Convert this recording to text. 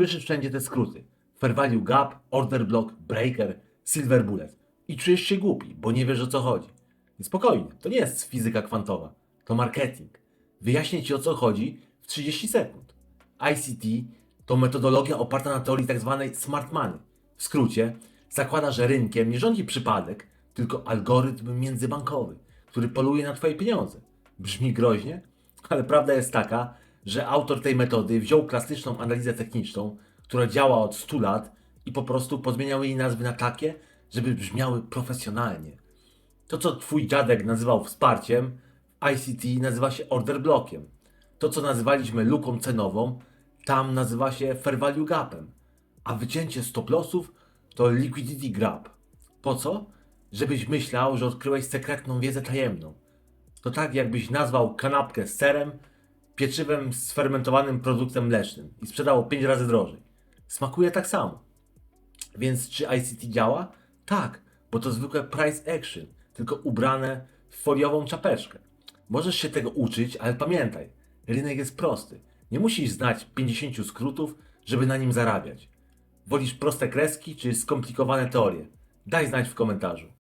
Słyszysz wszędzie te skróty. Fair Value Gap, Order Block, Breaker, Silver Bullet. I czujesz się głupi, bo nie wiesz o co chodzi. I spokojnie, to nie jest fizyka kwantowa, to marketing. Wyjaśnię Ci o co chodzi w 30 sekund. ICT to metodologia oparta na teorii tzw. smart money. W skrócie, zakłada, że rynkiem nie rządzi przypadek, tylko algorytm międzybankowy, który poluje na Twoje pieniądze. Brzmi groźnie, ale prawda jest taka, że autor tej metody wziął klasyczną analizę techniczną, która działa od 100 lat i po prostu pozmieniał jej nazwy na takie, żeby brzmiały profesjonalnie. To, co twój dziadek nazywał wsparciem, w ICT nazywa się order blockiem. To, co nazywaliśmy luką cenową, tam nazywa się fair value gapem. A wycięcie stop lossów to liquidity grab. Po co? Żebyś myślał, że odkryłeś sekretną wiedzę tajemną. To tak, jakbyś nazwał kanapkę z serem pieczywem z fermentowanym produktem mlecznym i sprzedał 5 razy drożej. Smakuje tak samo. Więc czy ICT działa? Tak, bo to zwykłe price action, tylko ubrane w foliową czapeczkę. Możesz się tego uczyć, ale pamiętaj, rynek jest prosty. Nie musisz znać 50 skrótów, żeby na nim zarabiać. Wolisz proste kreski czy skomplikowane teorie? Daj znać w komentarzu.